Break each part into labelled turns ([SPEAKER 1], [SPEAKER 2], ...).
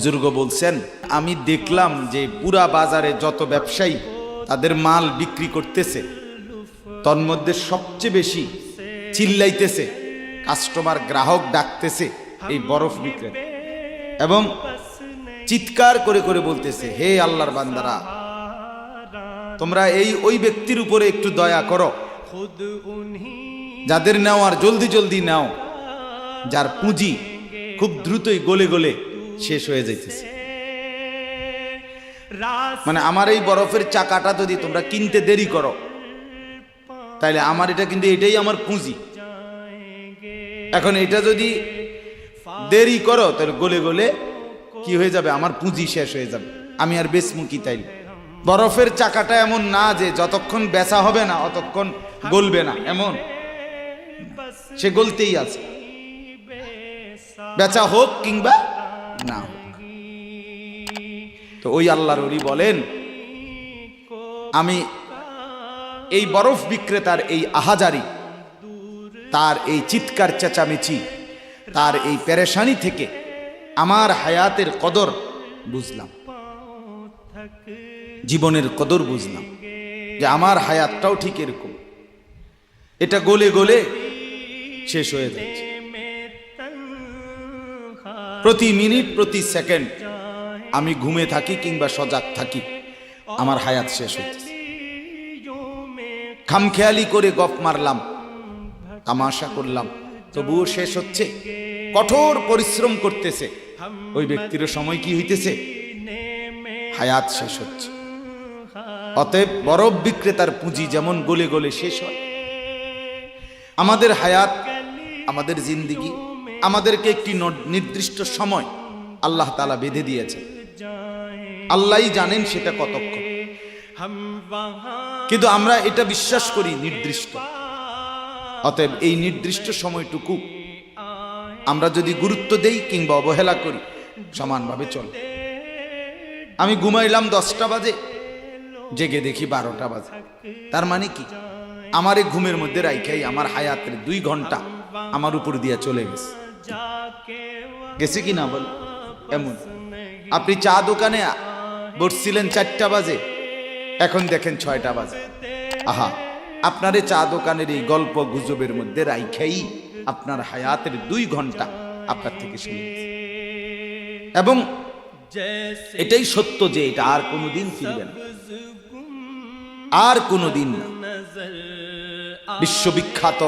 [SPEAKER 1] বুজুর্গ বলছেন, আমি দেখলাম যে পুরা বাজারে যত ব্যবসায়ী তাদের মাল বিক্রি করতেছে, তন্মধ্যে সবচেয়ে বেশি চিল্লাইতেছে, কাস্টমার গ্রাহক ডাকতেছে এই বরফ বিক্রেতা। এবং চিৎকার করে করে বলতেছে, হে আল্লাহর বান্দারা, তোমরা এই ওই ব্যক্তির উপরে একটু দয়া করো। যাদের নেওয়ার জলদি জলদি নাও, যার পুঁজি খুব দ্রুতই গলে গলে শেষ হয়ে যাইতেছে। মানে আমার এই বরফের চাকাটা যদি তোমরা কিনতে দেরি করো তাইলে আমার এটা কিন্তু এটাই আমার পুঁজি। এখন এটা যদি দেরি করো তাহলে গলে গলে কি হয়ে যাবে? আমার পুঁজি শেষ হয়ে যাবে। আমি আর বেচমুখী তাই বরফের চাকাটা এমন না যে যতক্ষণ বেচা হবে না অতক্ষণ গলবে না। এমন। সে গলতেই আছে। বেচা হোক কিংবা না। তো ওই আল্লাহর ওলি বলেন, আমি এই বরফ বিক্রেতার এই আহাজারি, তার এই চিৎকার চেঁচামেচি, তার এই পেরেশানি থেকে আমার হায়াতের কদর বুঝলাম। জীবনের কদর বুঝলাম যে আমার হায়াতটাও ঠিক এরকম। এটা গলে গলে শেষ হয়ে যাচ্ছে। প্রতি মিনিট, প্রতি সেকেন্ড আমি ঘুমে থাকি কিংবা সজাগ থাকি, আমার হায়াত শেষ হচ্ছে খামখেয়ালি করে গপ মারলাম, তামাশা করলাম, তবুও শেষ হচ্ছে, কঠোর পরিশ্রম করতেছে, ওই ব্যক্তির সময় কি হইতেছে? হায়াত শেষ হচ্ছে। অতএব বরফ বিক্রেতার পুঁজি যেমন গলে গলে শেষ হয়, আমাদের হায়াত, আমাদের জিন্দিগি আমাদেরকে একটি নির্দিষ্ট সময় আল্লাহ তালা বেঁধে দিয়েছে আল্লাহই জানেন সেটা কতক্ষণ। কিন্তু আমরা এটা বিশ্বাস করি নির্দিষ্ট। অতএব এই নির্দিষ্ট সময়টুকু আমরা যদি গুরুত্ব দেই কিংবা অবহেলা করি, সমানভাবে চল। আমি ঘুমাইলাম দশটা বাজে, জেগে দেখি বারোটা বাজে। তার মানে কি? আমার এই ঘুমের মধ্যে রাইখাই আমার হায়াতের দুই ঘণ্টা আমার উপর দিয়ে চলে গেছে। গেছে কি না বল? এমন। আপনি চা দোকানে বসছিলেন চারটা বাজে, এখন দেখেন ছয়টা বাজে। আহা, আপনার চা দোকানের এই গল্প গুজবের মধ্যে রাইখাই আপনার হায়াতের দুই ঘণ্টা আপনার থেকে শুনে এবং এটাই সত্য যে এটা আর কোনোদিন ফিরবে না। আর কোনোদিন না। বিশ্ববিখ্যাত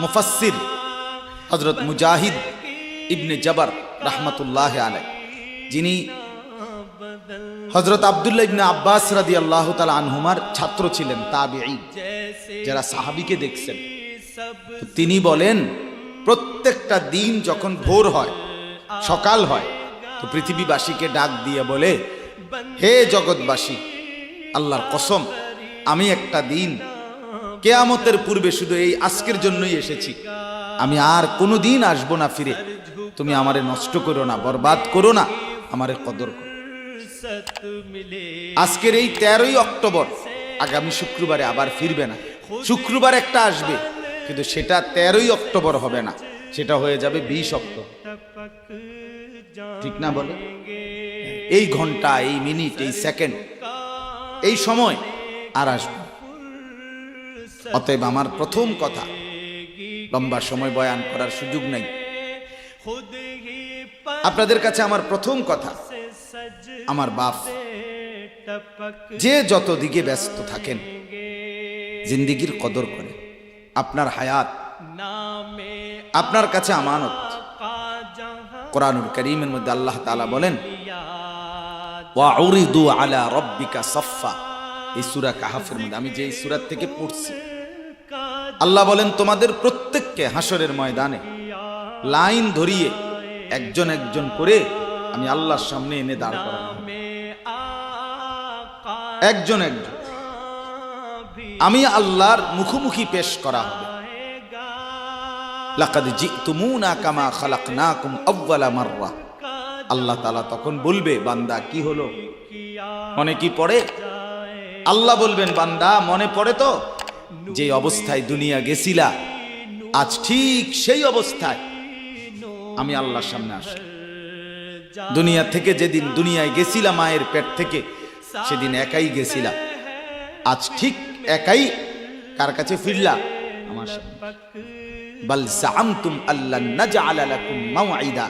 [SPEAKER 1] মুফাসসির হজরত মুজাহিদ ইবনে জবর রহমতুল্লাহ আলাই যিনি হজরত আবদুল্লাহ ইবনে আব্বাস রাদি আল্লাহ তালা আনহুমার ছাত্র ছিলেন, তাবিঈ, যারা সাহাবিকে দেখছেন। তিনি বলেন, প্রত্যেকটা দিন যখন ভোর হয়, সকাল হয়, তো পৃথিবীবাসীকে ডাক দিয়ে বলে, হে জগৎবাসী, আল্লাহর কসম, আমি একটা দিন কেয়ামতের পূর্বে শুধু এই আজকের জন্যই এসেছি। আমি আর কোনো দিন আসব না ফিরে। তুমি আমারে নষ্ট করো না, বরবাদ করো না, আমারে কদর করো। আজকের এই তেরোই অক্টোবর, আগামী শুক্রবারে আবার ফিরবে না। শুক্রবার একটা আসবে, কিন্তু সেটা তেরোই অক্টোবর হবে না, সেটা হয়ে যাবে বিশ অক্টোবর। ঠিক না বলে? এই ঘণ্টা, এই মিনিট, এই সেকেন্ড, এই সময় আর আসবে অতএব আমার প্রথম কথা, লম্বা সময় বয়ান করার সুযোগ নাই। আপনাদের কাছে আমার প্রথম কথা আমার বাপ। যে যত দিকে ব্যস্ত থাকেন জিন্দিগির কদর করে। আপনার হায়াত আপনার কাছে আমানত। কোরআনুল করিমের মধ্যে আল্লাহ তাআলা বলেন ওয়াউরিদু আলা রব্বিকা সাফফা। এই সূরা কাহাফের মধ্যে আমি যে এই সূরা থেকে পড়ছি আল্লাহ বলেন তোমাদের প্রত্যেককে হাসরের ময়দানে লাইন ধরিয়ে একজন একজন করে আমি আল্লাহর সামনে এনে দাঁড় করাবো একজন একজন। আমি আল্লাহর মুখোমুখি পেশ করা হবে। লাকাদ জিতুমুনা কামা আল্লাহ তাআলা তখন বলবে, বান্দা, কি হলো? মনে কি পড়ে? আল্লাহ বলবেন, বান্দা, মনে পড়ে তো? যে অবস্থায় দুনিয়া গেছিলা, আজ ঠিক সেই অবস্থায় আমি আল্লাহর সামনে আসি। দুনিয়া থেকে যেদিন দুনিয়ায় গেছিলাম মায়ের পেট থেকে, সেদিন একাই গেছিলাম আজ ঠিক একাই কার কাছে ফিরলা? আমার। বাল জামতুম আল্লাহ নাজআলা লাকুম মাওঈদা।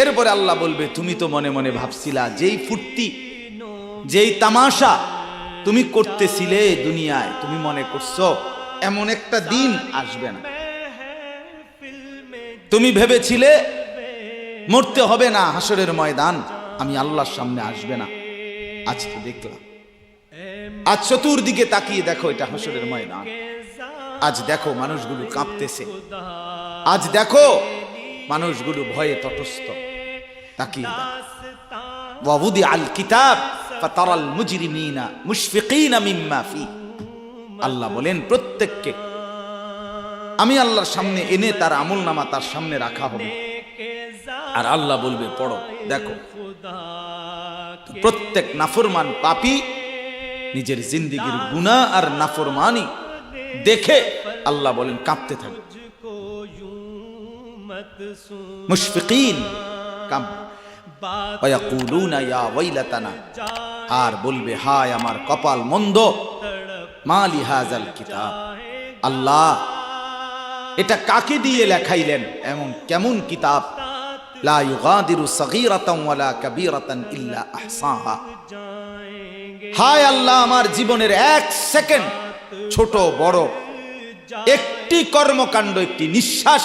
[SPEAKER 1] এরপরে আল্লাহ বলবে, তুমি তো মনে মনে ভাবছিলা, যেই ফুর্তি, যেই তামাশা তুমি করতেছিলে দুনিয়ায়, তুমি মনে করছ, এমন একটা দিন আসবে না। তুমি ভেবেছিলে মরতে হবে না হাসরের ময়দান, আমি আল্লাহর সামনে আসবে না। আজ তো দেখলাম। আজ চতুর্দিকে তাকিয়ে দেখো এটা হাসরের ময়দান। আজ দেখো মানুষগুলো কাঁপতেছে। আজ দেখো মানুষগুলো ভয়ে তটস্থ। তাকিয়ে ওয়াবুদি আল কিতাব ফাতারাল মুজরিমিনা মুশফিকিনা মিম্মা ফি। আল্লাহ বলেন, প্রত্যেককে আমি আল্লাহর সামনে এনে তার আমল নামা তার সামনে রাখা হবে। আর আল্লাহ বলবে, পড়ো, দেখো, প্রত্যেক নাফরমান পাপি নিজের জিন্দিগির গুনাহ আর নাফরমানি দেখে আল্লাহ বলেন, কাঁপতে থাকে। মুশফিকিন আর বলবে, হায় আমার কপাল মন্দ, মালি হাজাল কিতাব আল্লাহ এটা কাকে দিয়ে লেখাইলেন? এমন কেমন কিতাব? লা ইউগাদিরু ওয়ালা কাবীরাতান ইল্লা আহসাহা। হায় আল্লাহ, আমার জীবনের এক সেকেন্ড, ছোট, বড়, একটি কর্মকাণ্ড, একটি নিঃশ্বাস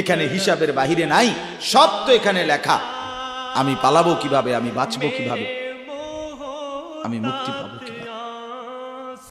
[SPEAKER 1] এখানে হিসাবের বাহিরে নাই, সব তো এখানে লেখা। আমি পালাবো কীভাবে? আমি বাঁচবো কীভাবে? আমি মুক্তি পাবো কীভাবে?